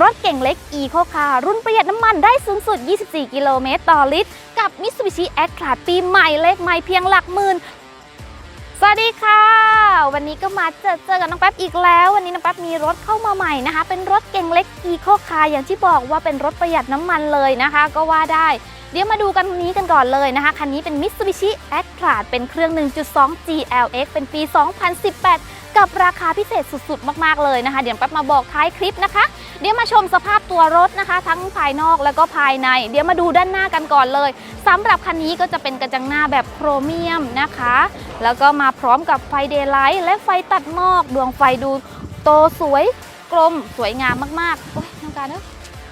รถเก่งเล็ก e ีโคคารุ่นประหยัดน้ำมันได้สูงสุด 24 กิโลเมตรต่อลิตร กับ Mitsubishi a c l a ปีใหม่เล็กใหม่เพียงหลักหมื่น สวัสดีค่ะ วันนี้ก็มาเจอเจอกับน้องแป๊บอีกแล้ว วันนี้น้องแป๊บมีรถเข้ามาใหม่นะคะ เป็นรถเก่งเล็ก e ีโคคาอย่างที่บอกว่าเป็นรถประหยัดน้ำมันเลยนะคะ ก็ว่าได้ เดี๋ยวมาดูกันนี้กันก่อนเลยนะคะ คันนี้เป็น Mitsubishi a t r a เป็นเครื่อง 1.2 GLX เป็นปี 2018 กับราคาพิเศษสุดๆ มากๆเลยนะคะ เดี๋ยวแป๊บมาบอกท้ายคลิปนะคะ เดี๋ยวมาชมสภาพตัวรถนะคะ ทั้งภายนอกแล้วก็ภายใน เดี๋ยวมาดูด้านหน้ากันก่อนเลยสำหรับคันนี้ก็จะเป็นกระจังหน้าแบบโครเมียมนะคะ แล้วก็มาพร้อมกับไฟเดย์ไลท์และไฟตัดหมอก ดวงไฟดูโตสวยกลมสวยงามมากๆโอ้ยน้องการเนอะ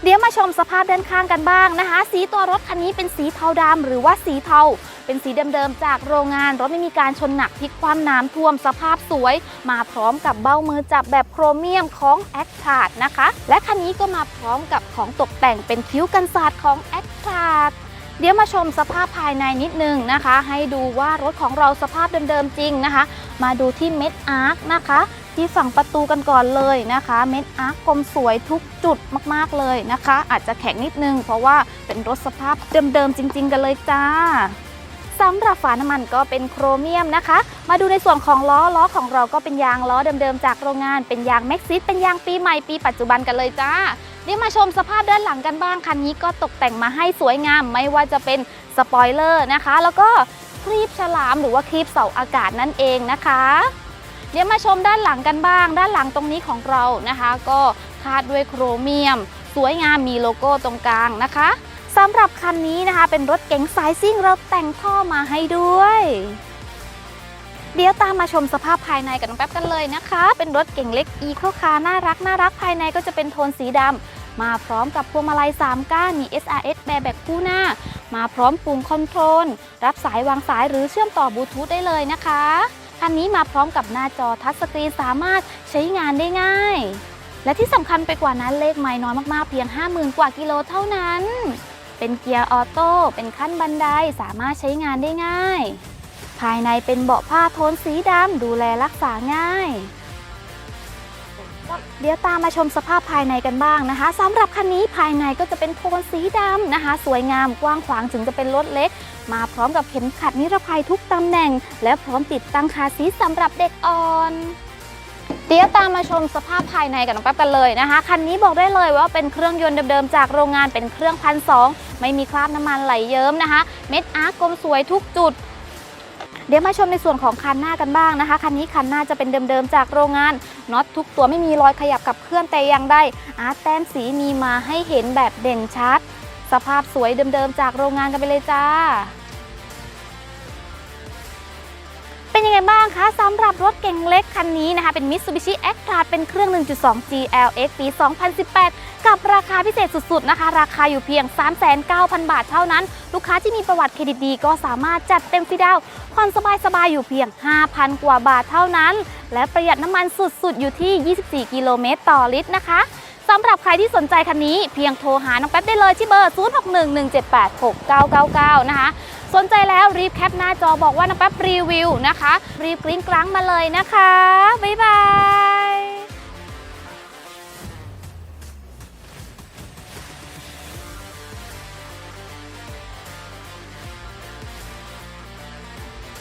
เดี๋ยวมาชมสภาพด้านข้างกันบ้างนะคะ สีตัวรถคันนี้เป็นสีเทาดำหรือว่าสีเทา เป็นสีเดิมๆจากโรงงาน รถไม่มีการชนหนักพลิกคว่ำน้ำท่วมสภาพสวย มาพร้อมกับเบ้ามือจับแบบโครเมียมของ a c t r a นะคะ และคันนี้ก็มาพร้อมกับของตกแต่งเป็นคิ้วกันศาสตร์ของ a c t r a เดี๋ยวมาชมสภาพภายในนิดนึงนะคะ ให้ดูว่ารถของเราสภาพเดิมๆจริงนะคะ มาดูที่เม็ดอาร์คนะคะ ที่ฝั่งประตูกันก่อนเลยนะคะ เม็ดอาร์กลมสวยทุกจุดมากๆเลยนะคะ อาจจะแข็งนิดนึง เพราะว่าเป็นรถสภาพเดิมๆจริง ๆ กันเลยจ้าสำหรับฝาน้ำมันก็เป็นโครเมียมนะคะ มาดูในส่วนของล้อล้อของเราก็เป็นยางล้อเดิมๆจากโรงงานเป็นยางแม็กซิสเป็นยางปีใหม่ปีปัจจุบันกันเลยจ้าเดี๋ยวมาชมสภาพด้านหลังกันบ้างคันนี้ก็ตกแต่งมาให้สวยงาม ไม่ว่าจะเป็นสปอยเลอร์นะคะ แล้วก็ครีบฉลามหรือว่าครีบเสาอากาศนั่นเองนะคะ เดี๋ยวมาชมด้านหลังกันบ้าง ด้านหลังตรงนี้ของเรานะคะ ก็คาดด้วยโครเมียม สวยงามมีโลโก้ตรงกลางนะคะสำหรับคันนี้นะคะเป็นรถเก๋งสายซิ่งเราแต่งท่อมาให้ด้วย เดี๋ยวตามมาชมสภาพภายในกัน้องแป๊บกันเลยนะคะ เป็นรถเก๋งเล็กอีโคคาน่ารักน่ารักภายในก็จะเป็นโทนสีดำมาพร้อมกับพวงมาลัย3ก้านมี SRS แบร์แบกคู่หน้า มาพร้อมปุ่มคอนโทรล รับสายวางสายหรือเชื่อมต่อบลูทูธได้เลยนะคะ คันนี้มาพร้อมกับหน้าจอทัชสกรีนสามารถใช้งานได้ง่าย และที่สำคัญไปกว่านั้นเลขไม่น้อยมากๆเพียง 50,000 กว่ากิโลเท่านั้น เป็นเกียร์ออโต้เป็นขั้นบันไดสามารถใช้งานได้ง่าย ภายในเป็นเบาะผ้าโทนสีดำดูแลรักษาง่าย เดี๋ยวตามมาชมสภาพภายในกันบ้างนะคะสำหรับคันนี้ภายในก็จะเป็นโทนสีดำนะคะ สวยงามกว้างขวางถึงจะเป็นรถเล็ก มาพร้อมกับเข็มขัดนิรภัยทุกตำแหน่ง และพร้อมติดตั้งคาซีทสำหรับเด็กอ่อนเดี๋ยวตามมาชมสภาพภายในกับน้องแป๊บกันเลยนะคะ คันนี้บอกได้เลยว่าเป็นเครื่องยนต์เดิมๆจากโรงงานเป็นเครื่องพันสองไม่มีคราบน้ำมันไหลเยิ้มนะคะ เม็ดอาร์กกลมสวยทุกจุด เดี๋ยวมาชมในส่วนของคันหน้ากันบ้างนะคะ คันนี้คันหน้าจะเป็นเดิมๆจากโรงงานน็อตทุกตัวไม่มีรอยขยับกับเคลื่อนแต่อย่างใดอาร์ตแต้มสีมีมาให้เห็นแบบเด่นชัด สภาพสวยเดิมๆจากโรงงานกันไปเลยจ้า เป็นยังไงบ้างคะสำหรับรถเก่งเล็กคันนี้นะคะ เป็น Mitsubishi a c t r a เป็นเครื่อง 1.2 GLX ปี 2018 กับราคาพิเศษสุดๆนะคะ ราคาอยู่เพียง 39,000 บาทเท่านั้น ลูกค้าที่มีประวัติเครดิตดีก็สามารถจัดเต็มฟรีดาวน์ผ่อนสบายๆอยู่เพียง 5,000 กว่าบาทเท่านั้น และประหยัดน้ำมันสุดๆ อยู่ที่ 24 กิโลเมตรต่อลิตรนะคะ สำหรับใครที่สนใจคันนี้เพียงโทรหาน้องแป๊บได้เลยที่เบอร์ 0611786999 นะคะ สนใจแล้วรีบแคปหน้าจอบอกว่าน้องแป๊บรีวิวนะคะ รีบกริ้งกลังมาเลยนะคะ บ๊ายบาย